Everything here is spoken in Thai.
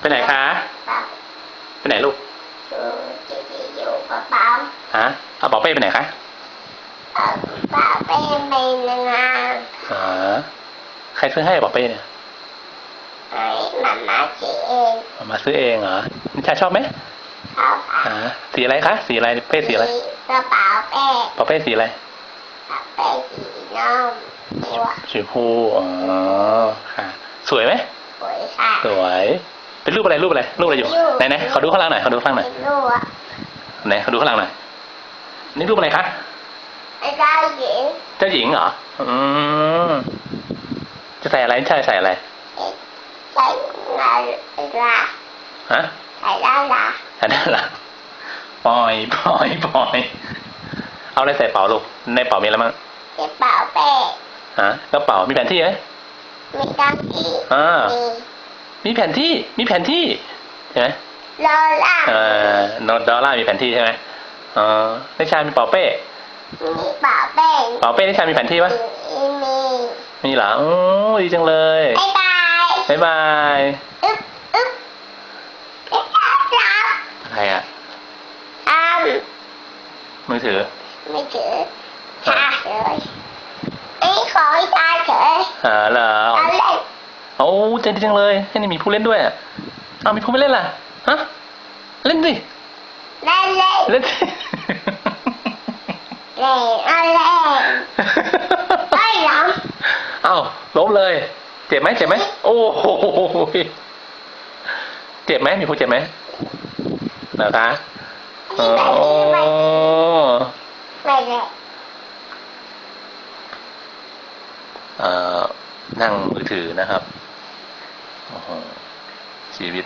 ไปไหนคะป๊าไปไหนลูกอยู่ที่อยู่ป๊าป๊าฮะเอาเป๋าเป้ไปไหนคะเอาป๊าไปไปงานอ๋อใครซื้อให้เป๋าเป้เนี่ยให้มาม่าสีเองเอามาซื้อเองเหรอนิชาชอบไหมเขาค่ะอ่าสีอะไรคะสีอะไรเป้สีอะไรกระเป๋าเป้เป๋าเป้สีอะไรกระเป๋าสีน้ำตัวสีชมพูอ๋อค่ะ สวยไหมสวยค่ะสวย เป็นรูปอะไรรูปอะไรรูปอะไรอยู่ไหนไหนขอดูข้างล่างหน่อยขอดูข้างล่างหน่อยไม่รู้อะไหนขอดูข้างล่างหน่อยนี่รูปอะไรคะไอ้เจ้าหญิงเจ้าหญิงเหรออืมจะใส่อะไรใช่ใส่อะไรใส่ลาลาฮะใส่ลาลาอันนั้นล่ะปล่อยปล่อยปล่อยเอาอะไรใส่เป๋าลูกในเป๋ามีอะไรบ้างกระเป๋าเป้ฮะกระเป๋ามีแผนที่ไหมมีตั้งที่อ่า มีมีแผนที่ มีแผนที่ใช่ไหมโลล่าเอ่อนอดอลล่ามีแผนที่ใช่ไหมอ๋อนิชามีเป๋าเป้มีเป๋าเป้เป๋าเป้นิชามีแผนที่ปะมีมีมีเหรอโอ้ดีจังเลยบ๊ายบายบ๊ายบายอึ๊บอึ๊บไอ้ตาจับใครอะอ้ามมือถือไม่ถือตาเฉยไอ้ขอให้ตาเฉยอ่าเหรอ เอาเล่นโอ้ใจดีจังเลยแค่นี้มีผู้เล่นด้วยอะเอามีผู้ไม่เล่นล่ะฮะเล่นสิเล่นเล่นเล่นสิเล่นเอาเล่นไอ้หลงเอ้าล้มเลย เจ็บไหมเจ็บไหมโอ้โหเจ็บไหมมีผู้เจ็บไหมเหรอคะอ๋อไม่เล่นเอ่อนั่งมือถือนะครับโอ้โห ชีวิต